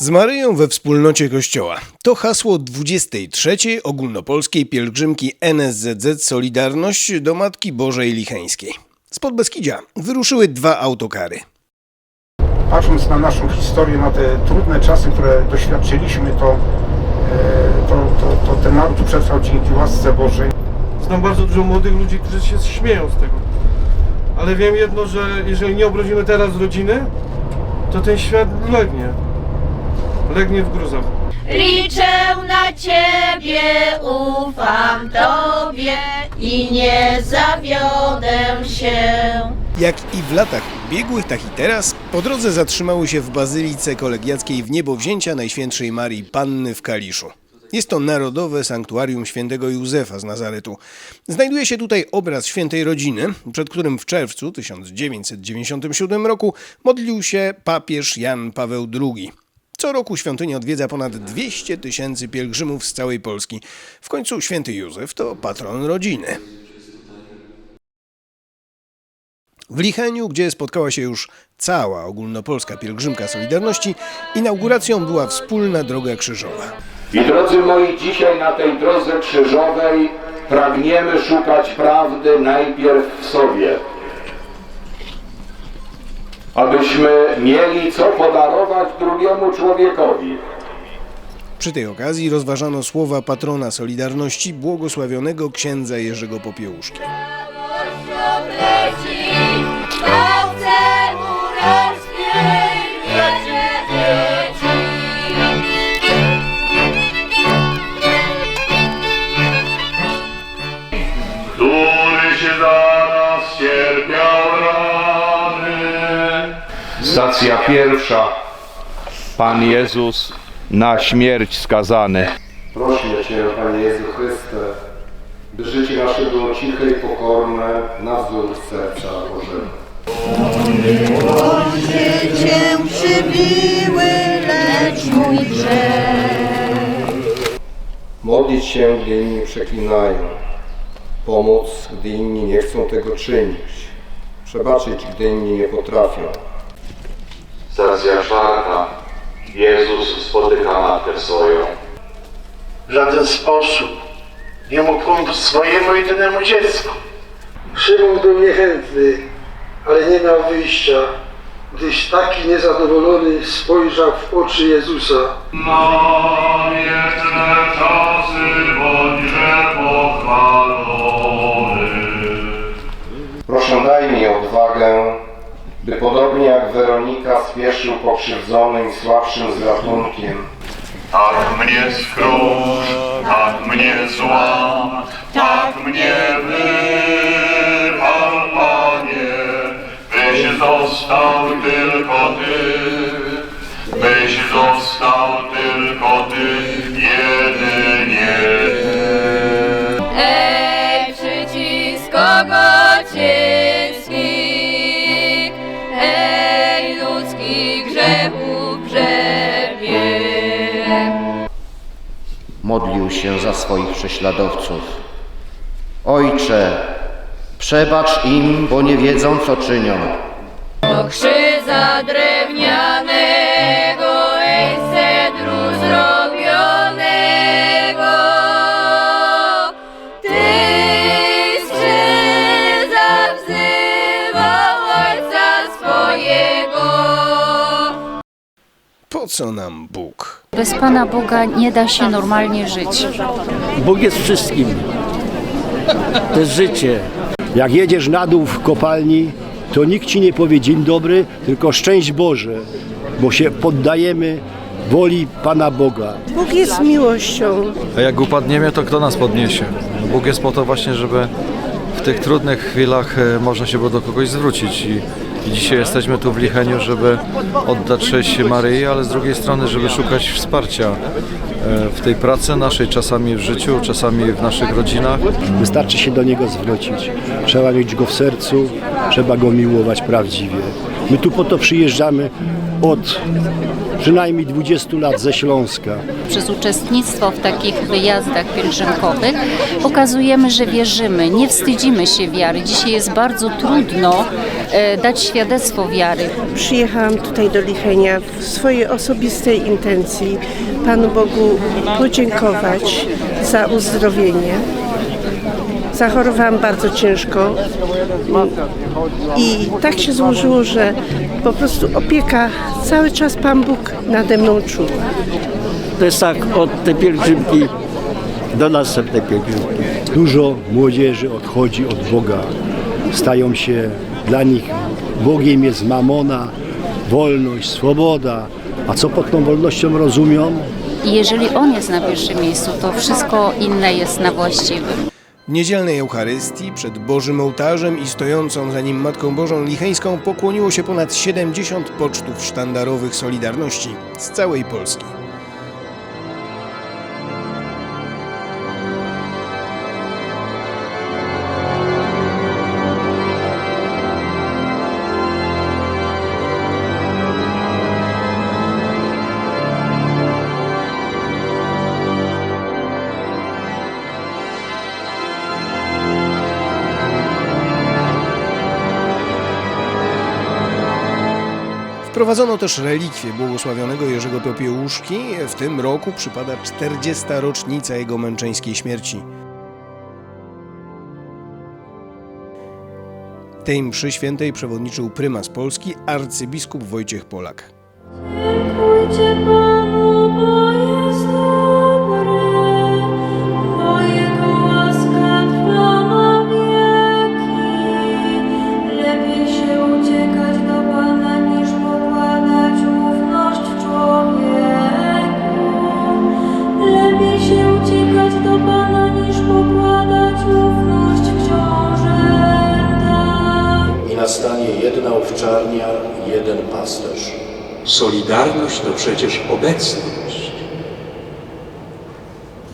Z Maryją we wspólnocie Kościoła. To hasło 23. ogólnopolskiej pielgrzymki NSZZ Solidarność do Matki Bożej Licheńskiej. Z Podbeskidzia wyruszyły dwa autokary. patrząc na naszą historię, na te trudne czasy, które doświadczyliśmy, to, e, to, to, to ten naród przetrwał dzięki łasce Bożej. Znam bardzo dużo młodych ludzi, którzy się śmieją z tego. Ale wiem jedno, że jeżeli nie obrodzimy teraz rodziny, to ten świat legnie. Legnie w gruzach. Liczę na Ciebie, ufam Tobie i nie zawiodę się. Jak i w latach ubiegłych, tak i teraz, po drodze zatrzymały się w Bazylice Kolegiackiej w niebowzięcia Najświętszej Marii Panny w Kaliszu. Jest to Narodowe Sanktuarium Świętego Józefa z Nazaretu. Znajduje się tutaj obraz świętej rodziny, przed którym w czerwcu 1997 roku modlił się papież Jan Paweł II. Co roku świątynię odwiedza ponad 200 tysięcy pielgrzymów z całej Polski. W końcu święty Józef to patron rodziny. W Licheniu, gdzie spotkała się już cała ogólnopolska pielgrzymka Solidarności, inauguracją była wspólna droga krzyżowa. I drodzy moi, dzisiaj na tej drodze krzyżowej pragniemy szukać prawdy najpierw w sobie. Abyśmy mieli co podarować drugiemu człowiekowi. Przy tej okazji rozważano słowa patrona Solidarności, błogosławionego księdza Jerzego Popiełuszki. Stacja pierwsza. Pan Jezus na śmierć skazany. Prośmy Cię, Panie Jezu Chryste, by życie nasze było ciche i pokorne na wzór serca Bożego. Cię przybiły, lecz mój grzech. Modlić się, gdy inni przeklinają. Pomóc, gdy inni nie chcą tego czynić. Przebaczyć, gdy inni nie potrafią. Stacja czwarta. Jezus spotyka matkę swoją. w żaden sposób nie mógł pomóc swojemu jedynemu dziecku. Szymon był niechętny, ale nie miał wyjścia, gdyś taki niezadowolony spojrzał w oczy Jezusa. Na wieczne czasy bądźże pochwalony. Proszę daj mi odwagę, by podobnie jak Weronika spieszył pokrzywdzonym i słabszym z ratunkiem, Tak mnie skróż, tak mnie złam, tak mnie wypal, Panie, byś został tylko Ty, modlił się za swoich prześladowców. Ojcze, przebacz im, bo nie wiedzą, co czynią. Krzyża drewnianego, ej, cedru zrobionego. Ty z krzyża wzywał ojca swojego. Po co nam Bóg? Bez Pana Boga nie da się normalnie żyć. Bóg jest wszystkim. To jest życie. Jak jedziesz na dół w kopalni, to nikt ci nie powie dzień dobry, tylko szczęść Boże, bo się poddajemy woli Pana Boga. Bóg jest miłością. A jak upadniemy, to kto nas podniesie? Bóg jest po to właśnie, żeby w tych trudnych chwilach e, można się było do kogoś zwrócić i dzisiaj jesteśmy tu w Licheniu, żeby oddać cześć Maryi, ale z drugiej strony, żeby szukać wsparcia e, w tej pracy naszej, czasami w życiu, czasami w naszych rodzinach. Wystarczy się do Niego zwrócić. Trzeba mieć Go w sercu, trzeba Go miłować prawdziwie. My tu po to przyjeżdżamy od przynajmniej 20 lat ze Śląska. Przez uczestnictwo w takich wyjazdach pielgrzymkowych pokazujemy, że wierzymy, nie wstydzimy się wiary. Dzisiaj jest bardzo trudno e, dać świadectwo wiary. Przyjechałam tutaj do Lichenia w swojej osobistej intencji Panu Bogu podziękować za uzdrowienie. Zachorowałam bardzo ciężko i tak się złożyło, że po prostu opieka cały czas Pan Bóg nade mną czuł. To jest tak od tej pielgrzymki do następnej pielgrzymki. Dużo młodzieży odchodzi od Boga. Stają się dla nich Bogiem jest mamona, wolność, swoboda. A co pod tą wolnością rozumią? I jeżeli On jest na pierwszym miejscu, to wszystko inne jest na właściwym. Niedzielnej Eucharystii przed Bożym Ołtarzem i stojącą za nim Matką Bożą Licheńską pokłoniło się ponad 70 pocztów sztandarowych Solidarności z całej Polski. Wprowadzono też relikwie błogosławionego Jerzego Popiełuszki. W tym roku przypada 40. rocznica jego męczeńskiej śmierci. Tej mszy świętej przewodniczył prymas Polski arcybiskup Wojciech Polak. Dziękujcie nastanie jedna owczarnia, jeden pasterz. Solidarność to przecież obecność.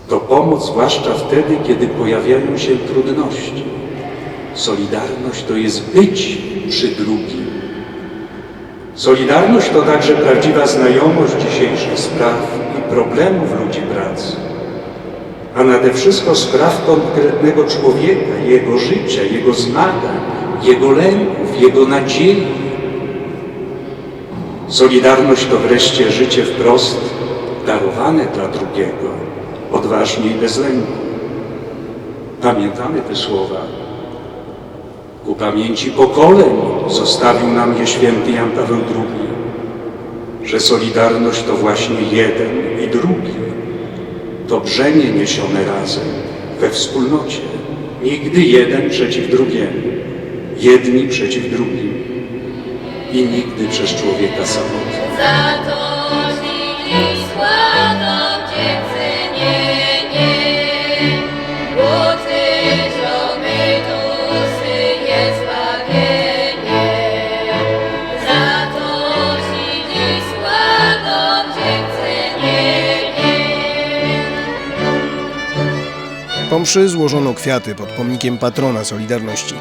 To pomoc zwłaszcza wtedy, kiedy pojawiają się trudności. Solidarność to jest być przy drugim. Solidarność to także prawdziwa znajomość dzisiejszych spraw i problemów ludzi pracy, a nade wszystko spraw konkretnego człowieka, jego życia, jego zmagań, jego lęków, jego nadziei. Solidarność to wreszcie życie wprost darowane dla drugiego, odważnie i bez lęku. Pamiętamy te słowa. Ku pamięci pokoleń zostawił nam je święty Jan Paweł II, że Solidarność to właśnie jeden i drugi. To brzemię niesione razem, we wspólnocie. Nigdy jeden przeciw drugiemu, jedni przeciw drugim i nigdy przez człowieka samotnego. Po mszy złożono kwiaty pod pomnikiem patrona Solidarności.